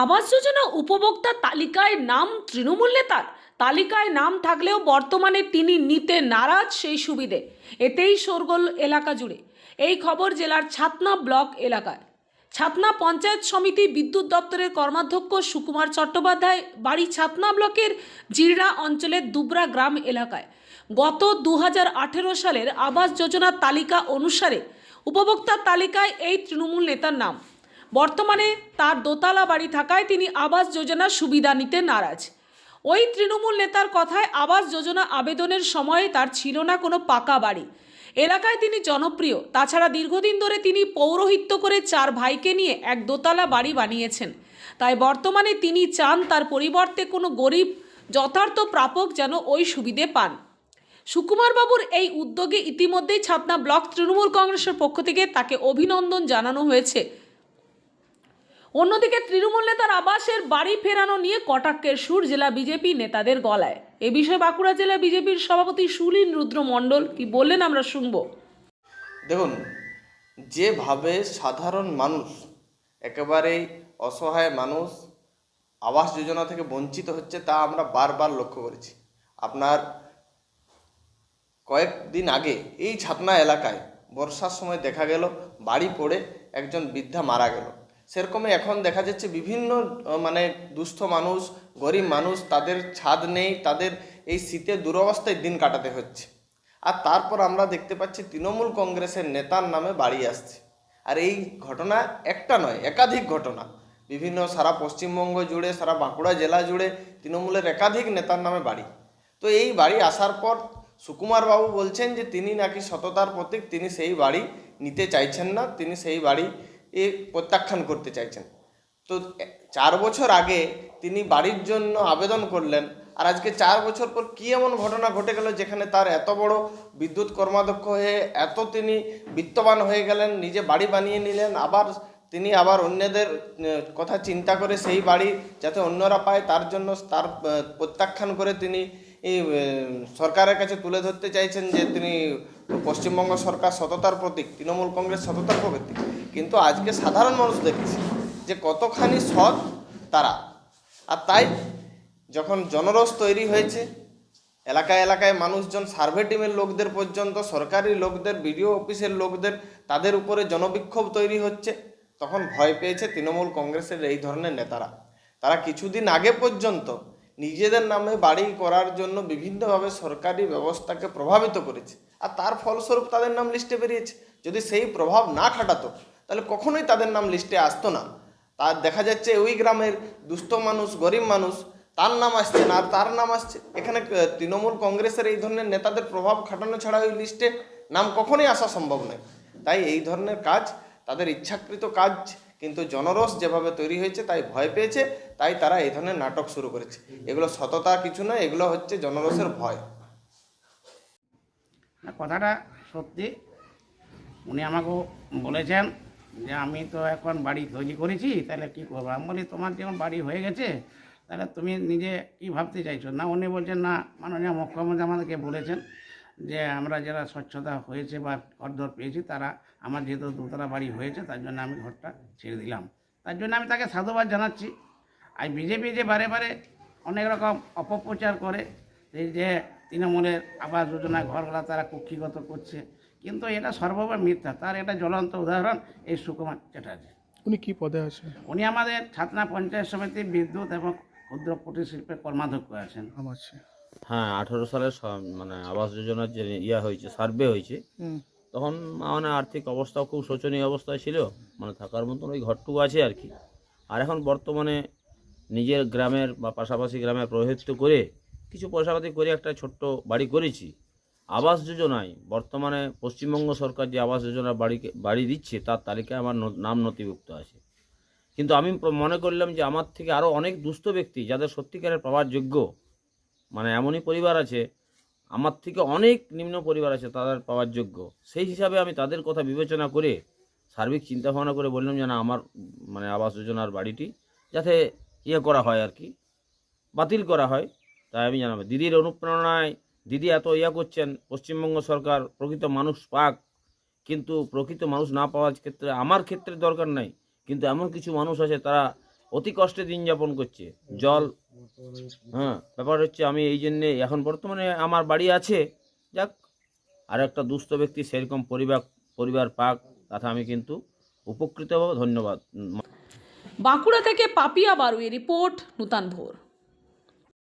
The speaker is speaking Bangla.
আবাস যোজনা উপভোক্তা তালিকায় নাম তৃণমূল নেতার। তালিকায় নাম থাকলেও বর্তমানে তিনি নিতে নারাজ সেই সুবিধে। এতেই শোরগোল এলাকা জুড়ে। এই খবর জেলার ছাতনা ব্লক এলাকায়। ছাতনা পঞ্চায়েত সমিতি বিদ্যুৎ দপ্তরের কর্মাধ্যক্ষ সুকুমার চট্টোপাধ্যায়, বাড়ি ছাতনা ব্লকের জিরড়া অঞ্চলের দুবরা গ্রাম এলাকায়। গত দু হাজার আঠেরো সালের আবাস যোজনার তালিকা অনুসারে উপভোক্তার তালিকায় এই তৃণমূল নেতার নাম। বর্তমানে তার দোতলা বাড়ি থাকায় তিনি আবাস যোজনার সুবিধা নিতে নারাজ। ওই তৃণমূল নেতার কথায় আবাস যোজনা আবেদনের সময়ে তার ছিল না কোনো পাকা বাড়ি। এলাকায় তিনি জনপ্রিয়। তাছাড়া দীর্ঘদিন ধরে তিনি পৌরোহিত্য করে চার ভাইকে নিয়ে এক দোতলা বাড়ি বানিয়েছেন। তাই বর্তমানে তিনি চান তার পরিবর্তে কোনো গরিব, যথার্থ প্রাপক যেন ওই সুবিধে পান। সুকুমারবাবুর এই উদ্যোগে ইতিমধ্যেই ছাতনা ব্লক তৃণমূল কংগ্রেসের পক্ষ থেকে তাকে অভিনন্দন জানানো হয়েছে। অন্যদিকে তৃণমূল নেতার আবাসের বাড়ি ফেরানো নিয়ে কটাক্ষের সুর জেলা বিজেপি নেতাদের গলায়। এ বিষয়ে বাঁকুড়া জেলা বিজেপির সভাপতি সুলীন রুদ্র মণ্ডল কি বললেন আমরা শুনব। দেখুন, যেভাবে সাধারণ মানুষ, একেবারেই অসহায় মানুষ, আবাস যোজনা থেকে বঞ্চিত হচ্ছে তা আমরা বারবার লক্ষ্য করেছি। আপনার কয়েকদিন আগে এই ছাতনা এলাকায় বর্ষার সময় দেখা গেল, বাড়ি পড়ে একজন বৃদ্ধা মারা গেল। সেরকমই এখন দেখা যাচ্ছে বিভিন্ন মানে দুস্থ মানুষ, গরিব মানুষ, তাদের ছাদ নেই, তাদের এই শীতে দুরবস্থায় দিন কাটাতে হচ্ছে। আর তারপর আমরা দেখতে পাচ্ছি তৃণমূল কংগ্রেসের নেতার নামে বাড়ি আসছে। আর এই ঘটনা একটা নয়, একাধিক ঘটনা। বিভিন্ন সারা পশ্চিমবঙ্গ জুড়ে, সারা বাঁকুড়া জেলা জুড়ে তৃণমূলের একাধিক নেতার নামে বাড়ি। তো এই বাড়ি আসার পর সুকুমার বাবু বলছেন যে, তিনি নাকি সততার প্রতীক, তিনি সেই বাড়ি নিতে চাইছেন না, তিনি সেই বাড়ি এ প্রত্যাখ্যান করতে চাইছেন। তো চার বছর আগে তিনি বাড়ির জন্য আবেদন করলেন আর আজকে চার বছর পর কি এমন ঘটনা ঘটে গেল যেখানে তার এত বড় বিদ্যুৎ কর্মাধ্যক্ষ হয়ে এত তিনি বিত্তবান হয়ে গেলেন, নিজে বাড়ি বানিয়ে নিলেন, আবার তিনি আবার অন্যদের কথা চিন্তা করে সেই বাড়ি যাতে অন্যরা পায় তার জন্য তার প্রত্যাখ্যান করে তিনি সরকারের কাছে তুলে ধরতে চাইছেন যে তিনি পশ্চিমবঙ্গ সরকার সততার প্রতীক, তৃণমূল কংগ্রেস সততার প্রতীক। কিন্তু আজকে সাধারণ মানুষ দেখছি যে কতখানি সৎ তারা। আর তাই যখন জনরস তৈরি হয়েছে, এলাকায় এলাকায় মানুষজন সার্ভে টিমের লোকদের পর্যন্ত, সরকারি লোকদের, বিডিও অফিসের লোকদের, তাদের উপরে জনবিক্ষোভ তৈরি হচ্ছে, তখন ভয় পেয়েছে তৃণমূল কংগ্রেসের এই ধরনের নেতারা। তারা কিছুদিন আগে পর্যন্ত নিজেদের নামে বাড়ি করার জন্য বিভিন্নভাবে সরকারি ব্যবস্থাকে প্রভাবিত করেছে। আর তার ফলস্বরূপ তাদের নাম লিস্টে বেরিয়েছে। যদি সেই প্রভাব না খাটাতো, তাহলে কখনোই তাদের নাম লিস্টে আসতো না। তার দেখা যাচ্ছে ওই গ্রামের দুস্থ মানুষ, গরিব মানুষ, তার নাম আসছে না, আর তার নাম আসছে। এখানে তৃণমূল কংগ্রেসের এই ধরনের নেতাদের প্রভাব খাটানো ছাড়া ওই লিস্টে নাম কখনোই আসা সম্ভব নয়। তাই এই ধরনের কাজ, তাদের ইচ্ছাকৃত কাজ কিন্তু জনরস যেভাবে তৈরি হয়েছে, তাই ভয় পেয়েছে, তাই তারা এই ধরনের নাটক শুরু করেছে। এগুলো সততা কিছু নয়, এগুলো হচ্ছে জনরসের ভয়। না, কথাটা সত্যি। উনি আমাকেও বলেছেন যে, আমি তো এখন বাড়ি তৈরি করেছি, তাহলে কি করব? আমি বলি, তোমার যখন বাড়ি হয়ে গেছে, তাহলে তুমি নিজে কি ভাবতে চাইছো? না, উনি বলছেন, না, মাননীয় মুখ্যমন্ত্রী আমাদেরকে বলেছেন যে আমরা যারা স্বচ্ছতা হয়েছে বা ঘরদর পেয়েছি তারা আমার যেহেতু দোতলা বাড়ি হয়েছে তার জন্য আমি ঘরটা ছেড়ে দিলাম। তার জন্য আমি তাকে সাধুবাদ জানাচ্ছি। আর বিজেপি যে বারে বারে অনেক রকম অপপ্রচার করে এই যে তৃণমূলের আবাস যোজনা ঘরগুলা তারা কক্ষিগত করছে কিন্তু এটা সর্ববার মিথ্যা। তার এটা জ্বলন্ত উদাহরণ এই সুকুমার চ্যাটার্জি। উনি কি পদে আছেন? উনি আমাদের ছাতনা পঞ্চায়েত সমিতি বিদ্যুৎ এবং ক্ষুদ্র কুটির শিল্পের কর্মাধ্যক্ষ আছেন। আমার হ্যাঁ আঠেরো সালের মানে আবাস যোজনার যে ইয়া হয়েছে সার্ভে হয়েছে তখন মানে আর্থিক অবস্থাও খুব শোচনীয় অবস্থায় ছিল মানে থাকার মতন ওই ঘরটুকু আছে আর কি। আর এখন বর্তমানে নিজের গ্রামের বা পাশাপাশি গ্রামের প্রভাবিত করে কিছু পয়সাপাতি করে একটা ছোট্ট বাড়ি করেছি। আবাস যোজনায় বর্তমানে পশ্চিমবঙ্গ সরকার যে আবাস যোজনার বাড়িকে বাড়ি দিচ্ছে তার তালিকায় আমার নাম নথিভুক্ত আছে। কিন্তু আমি মনে করলাম যে আমার থেকে আরও অনেক দুস্থ ব্যক্তি যাদের সত্যিকারের পাওয়ার যোগ্য মানে এমনই পরিবার আছে, আমার থেকে অনেক নিম্ন পরিবার আছে তাদের পাওয়ার যোগ্য। সেই হিসাবে আমি তাদের কথা বিবেচনা করে, সার্বিক চিন্তা ভাবনা করে বললাম যে না, আমার মানে আবাস যোজনার বাড়িটি যাতে ইয়ে করা হয় আর কি, বাতিল করা হয়। তাই আমি জানাব, দিদির অনুপ্রেরণায়, দিদি এত ইয়া করছেন, পশ্চিমবঙ্গ সরকার প্রকৃত মানুষ পাক, কিন্তু প্রকৃত মানুষ না পাওয়ার ক্ষেত্রে, আমার ক্ষেত্রে দরকার নাই। কিন্তু এমন কিছু মানুষ আছে তারা অতি কষ্টে দিন যাপন করছে। জল হ্যাঁ ব্যাপার হচ্ছে আমি এই জন্যে এখন বর্তমানে আমার বাড়ি আছে, যাক আর একটা দুস্থ ব্যক্তি সেরকম পরিবার পরিবার পাক, তাতে আমি কিন্তু উপকৃত হব, ধন্যবাদ। বাঁকুড়া থেকে পাপিয়া বারুই রিপোর্ট, নূতন ভোর।